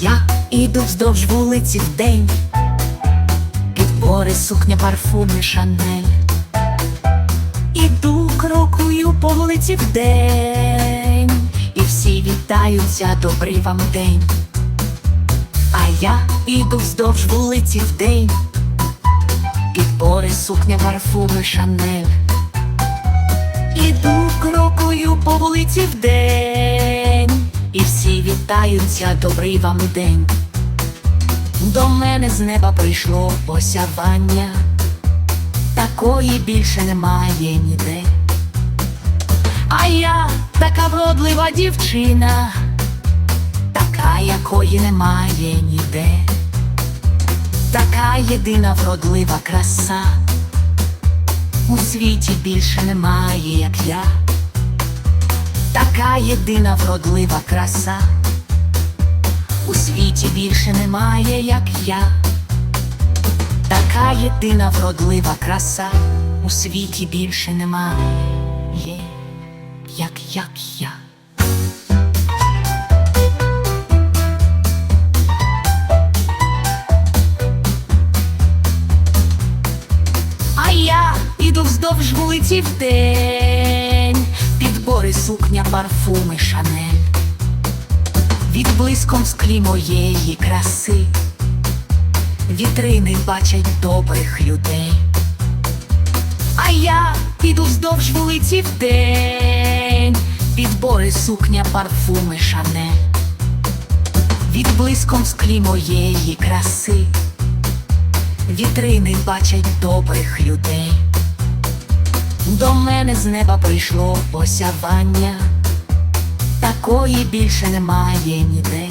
я іду вздовж вулиці вдень, підбори сукня, парфуми, шанель. Іду крокую по вулиці вдень, і всі вітаються, добрий вам день. А я іду вздовж вулиці вдень, підбори сукня, парфуми, шанель. Іду крокую по вулиці вдень, і всі вітаються, добрий вам день. До мене з неба прийшло посявання, такої більше немає ніде. А я така вродлива дівчина, така, якої немає ніде, така єдина вродлива краса. У світі більше немає, як я, така єдина вродлива краса. У світі більше немає, як я, така єдина вродлива краса. У світі більше немає, як як я. А я іду вздовж вулиці вдень, підбори сукня, парфуми, шанель, від блиском склі моєї краси, вітрини бачать добрих людей. А я іду вздовж вулиці вдень, підбори сукня, парфуми, шанель, від блиском склі моєї краси. Вітрини бачать добрих людей. До мене з неба прийшло посявання, такої більше немає ніде.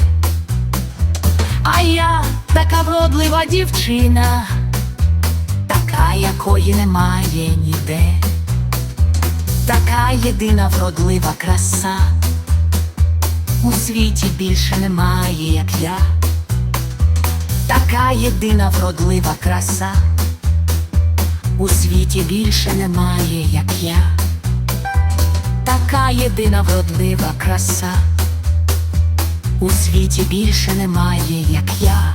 А я така вродлива дівчина, така, якої немає ніде, така єдина вродлива краса. У світі більше немає, як я така єдина вродлива краса. У світі більше немає, як я, така єдина вродлива краса. У світі більше немає, як я.